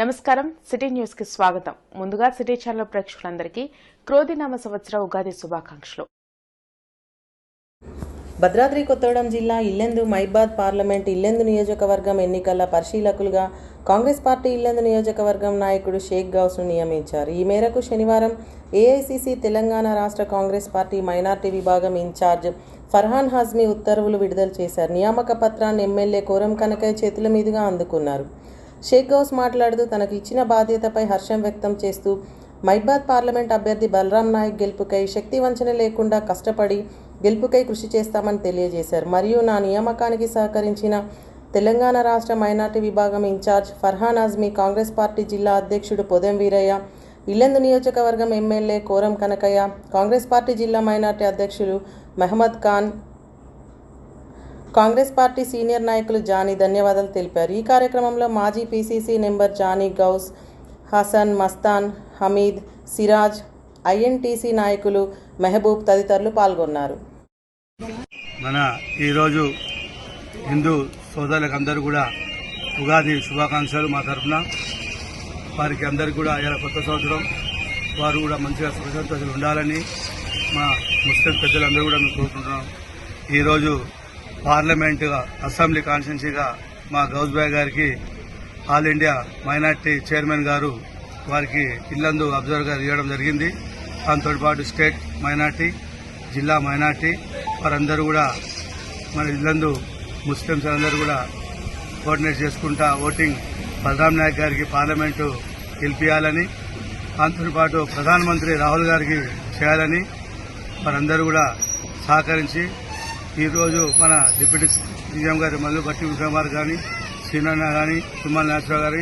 నమస్కారం. సిటీ న్యూస్కి స్వాగతం. ముందుగా సిటీ ఛానల్ ప్రేక్షకులందరికీ క్రోధినామ సంవత్సర ఉగాది శుభాకాంక్షలు. భద్రాద్రి కొత్తగూడెం జిల్లా ఇల్లెందు మైబాద్ పార్లమెంట్ ఇల్లెందు నియోజకవర్గం ఎన్నికల పరిశీలకులుగా కాంగ్రెస్ పార్టీ ఇల్లెందు నియోజకవర్గం నాయకుడు షేక్ గౌస్ను నియమించారు. ఈ మేరకు శనివారం ఏఐసిసి తెలంగాణ రాష్ట్ర కాంగ్రెస్ పార్టీ మైనార్టీ విభాగం ఇన్ఛార్జ్ ఫర్హాన్ హాజ్మీ ఉత్తర్వులు విడుదల చేశారు. నియామక పత్రాన్ని ఎమ్మెల్యే కోరం కనకయ్య చేతుల మీదుగా అందుకున్నారు. షేక్ గౌస్ మాట్లాడుతూ తనకు ఇచ్చిన బాధ్యతపై హర్షం వ్యక్తం చేస్తూ మైబాద్ పార్లమెంట్ అభ్యర్థి బలరాం నాయక్ గెలుపుకై శక్తి వంచన లేకుండా కష్టపడి గెలుపుకై కృషి చేస్తామని తెలియజేశారు. మరియు నా నియామకానికి సహకరించిన తెలంగాణ రాష్ట్ర మైనార్టీ విభాగం ఇన్ఛార్జ్ ఫర్హాన్ ఆజ్మీ కాంగ్రెస్ పార్టీ జిల్లా అధ్యక్షుడు పొదెం వీరయ్య ఇల్లెందు నియోజకవర్గం ఎమ్మెల్యే కోరం కనకయ్య కాంగ్రెస్ పార్టీ జిల్లా మైనార్టీ అధ్యక్షులు మహమ్మద్ ఖాన్ కాంగ్రెస్ పార్టీ సీనియర్ నాయకులు జానీ ధన్యవాదాలు తెలిపారు. ఈ కార్యక్రమంలో మాజీ PCC member Jani Gouse Hasan Mastan Hameed Siraj INTUC నాయకులు మెహబూబ్ తదితరులు పాల్గొన్నారు. మన ఈరోజు హిందూ సోదరులకు అందరూ కూడా ఉగాది శుభాకాంక్షలు మా తరఫున. వారికి అందరికీ కూడా ఇలా కొత్త సంవత్సరం. వారు కూడా మంచిగా సుఖసంతోషాలు ఉండాలని మా ముస్లిం పెద్దలందరూ కూడా మేము కోరుకుంటున్నాం. ఈరోజు పార్లమెంట్ అసెంబ్లీ కాన్స్టిట్యున్సీగా మా గౌజ్బాయ్ గారికి ఆల్ ఇండియా మైనార్టీ చైర్మన్ గారు వారికి ఇల్లందు అబ్జర్వర్ గారు ఇవ్వడం జరిగింది. దాంతో పాటు స్టేట్ మైనార్టీ జిల్లా మైనార్టీ వారందరూ కూడా మన ఇల్లందు ముస్లింస్ అందరూ కూడా కోఆర్డినేట్ చేసుకుంటా ఓటింగ్ బలరాం నాయక్ గారికి పార్లమెంటు గెలిపించాలని దాంతో పాటు ప్రధానమంత్రి రాహుల్ గారికి చేయాలని వారందరూ కూడా సహకరించి ఈరోజు మన డిప్యూటీ సీఎం గారి మల్లు బట్టి కుమార్ కానీ సీనన్న కానీ సుమన్ నాగరావు గారి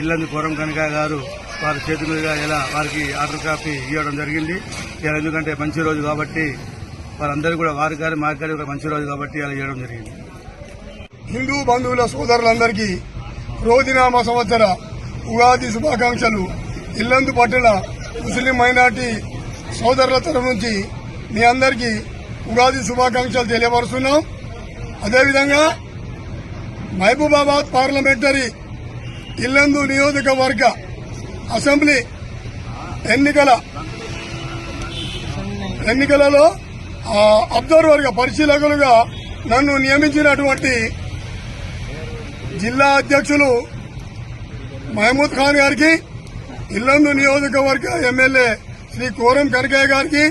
ఇల్లంది పూరం కనక గారు వారి చేతి మీదుగా ఇలా వారికి ఆర్డర్ కాపీ ఇవ్వడం జరిగింది. ఇలా ఎందుకంటే మంచి రోజు కాబట్టి వారందరూ కూడా వారి గారి మా గారి కూడా మంచి రోజు కాబట్టి ఇలా ఇవ్వడం జరిగింది. హిందూ బంధువుల సోదరులందరికీ రోజునామా సంవత్సర ఉగాది శుభాకాంక్షలు. ఇల్లందు పట్టణ ముస్లిం మైనార్టీ సోదరుల తరఫు నుంచి మీ అందరికీ ఉగాది శుభాకాంక్షలు తెలియపరుస్తున్నాం. అదేవిధంగా మహబూబాబాద్ పార్లమెంటరీ ఇల్లందు నియోజకవర్గ అసెంబ్లీ ఎన్నికల ఎన్నికలలో అబ్జర్వర్గా పరిశీలకులుగా నన్ను నియమించినటువంటి జిల్లా అధ్యక్షులు మహమూద్ ఖాన్ గారికి ఇల్లందు నియోజకవర్గ ఎమ్మెల్యే శ్రీ కోరం కనకయ్య గారికి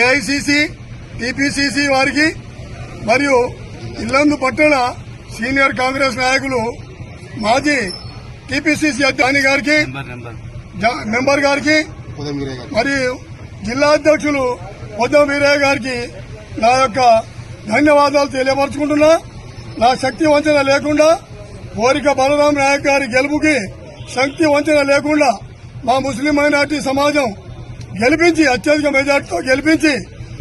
ఏఐసిసి టిపిసిసి వారికి మరియు ఇల్లందు పట్టణ సీనియర్ కాంగ్రెస్ నాయకులు మాజీ టిపిసిసి అధ్యక్షుని గారికి మెంబర్ గారికి మరియు జిల్లా అధ్యక్షులు పొద్దం వీరయ్య గారికి నా యొక్క ధన్యవాదాలు తెలియపరచుకుంటున్నా. నా శక్తి వంచన లేకుండా కోరిక బలరాం నాయక్ గారి గెలుపుకి శక్తి వంచన లేకుండా మా ముస్లిం మైనార్టీ సమాజం గెలిపించి అత్యధిక మెజార్టీతో గెలిపించి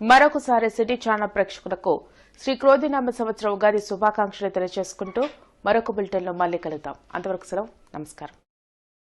మరొకసారి సిటీ ఛానల్ ప్రేక్షకులకు శ్రీ క్రోధినామ సంవత్సర ఉగాది శుభాకాంక్షలు తెలియజేసుకుంటూ మరొక బులెటిన్లో మళ్ళీ కలుద్దాం. అంతవరకు సెలవు. నమస్కారం.